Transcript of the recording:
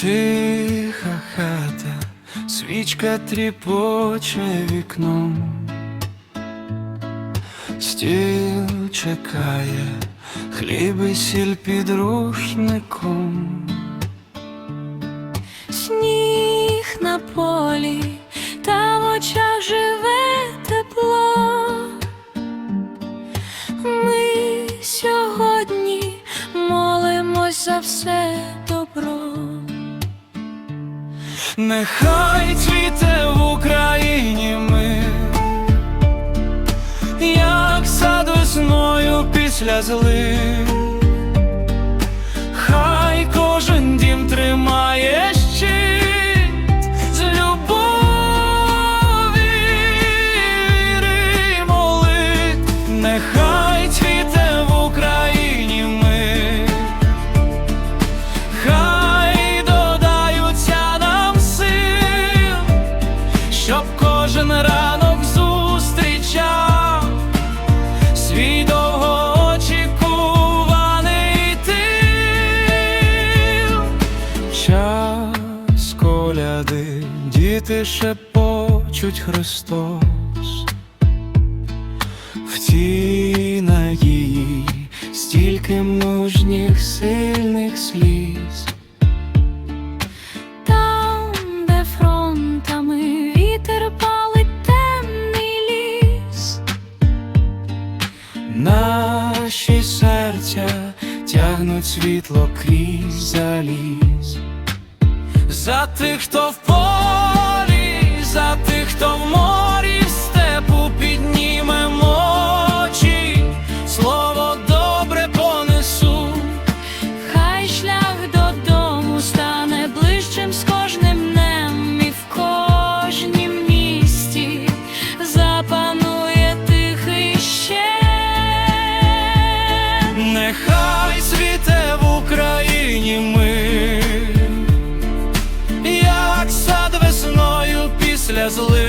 Тиха хата, свічка тріпоче вікном, стіл чекає, хліб і сіль під рушником. Сніг на полі, та в очах живе тепло. Ми сьогодні молимось за все Нехай цвіте в Україні мир, як сад весною після злив. Діти шепочуть Христос. В тій надії стільки мужніх сильних сліз. Там, де фронтами вітер палить темний ліс. Наші серця тягнуть світло крізь заліз. За тих, хто в полі, as